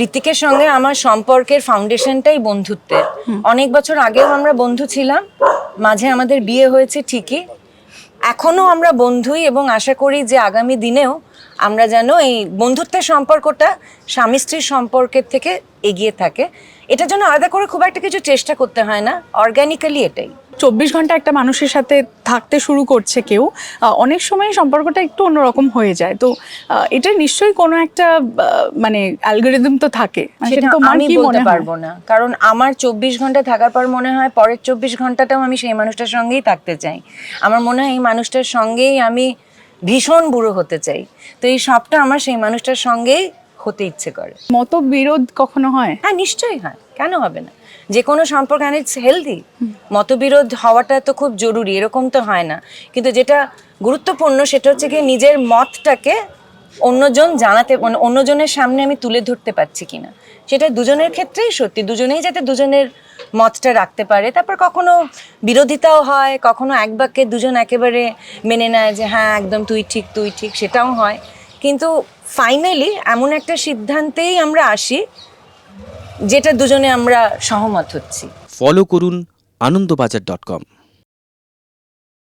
ঋতিকের সঙ্গে আমার সম্পর্কের ফাউন্ডেশনটাই বন্ধুত্বের। অনেক বছর আগেও আমরা বন্ধু ছিলাম মাঝে আমাদের বিয়ে হয়েছে ঠিকই। এখনও আমরা বন্ধুই এবং আশা করি যে আগামী দিনেও আমরা যেন এই বন্ধুত্বের সম্পর্কটা স্বামী স্ত্রীর সম্পর্কের থেকে এগিয়ে থাকে। এটার জন্য আলাদা করে খুব একটা কিছু চেষ্টা করতে হয় না। অর্গ্যানিক্যালি এটাই। চব্বিশ ঘণ্টা একটা মানুষের সাথে থাকতে শুরু করছে কেউ অনেক সময় সম্পর্কটা একটু অন্যরকম হয়ে যায়। তো এটা নিশ্চয়ই কোনো একটা মানে অ্যালগোরিদম তো থাকে। মানে সেটা আমি বলতে মনে পারব না। কারণ আমার চব্বিশ ঘণ্টা থাকার পর মনে হয় পরের চব্বিশ ঘন্টাটাও আমি সেই মানুষটার সঙ্গেই থাকতে চাই। আমার মনে হয় এই মানুষটার সঙ্গেই আমি ভীষণ বুড়ো হতে চাই। তো এই সবটা আমার সেই মানুষটার সঙ্গেই হতে ইচ্ছে করে। মতবিরোধ কখনো হয়? হ্যাঁ নিশ্চয়ই হয়। কেন হবে না? যে কোনো সম্পর্ক অ্যান্ড ইটস হেলদি মতবিরোধ হওয়াটা তো খুব জরুরি, এরকম তো হয় না। কিন্তু যেটা গুরুত্বপূর্ণ সেটা হচ্ছে কি নিজের মতটাকে অন্যজন জানাতে মানে অন্যজনের সামনে আমি তুলে ধরতে পারছি কিনা। সেটা দুজনের ক্ষেত্রেই সত্যি, দুজনেই যাতে দুজনের মতটা রাখতে পারে। তারপর কখনো বিরোধিতাও হয়, কখনো এক বাক্যে দুজন একেবারে মেনে নেয় যে হ্যাঁ একদম তুই ঠিক তুই ঠিক, সেটাও হয়। কিন্তু ফাইনালি এমন একটা সিদ্ধান্তেই আমরা আসি, যেটা দুজনে আমরা সহমত হচ্ছি। ফলো করুন আনন্দবাজার ডট কম।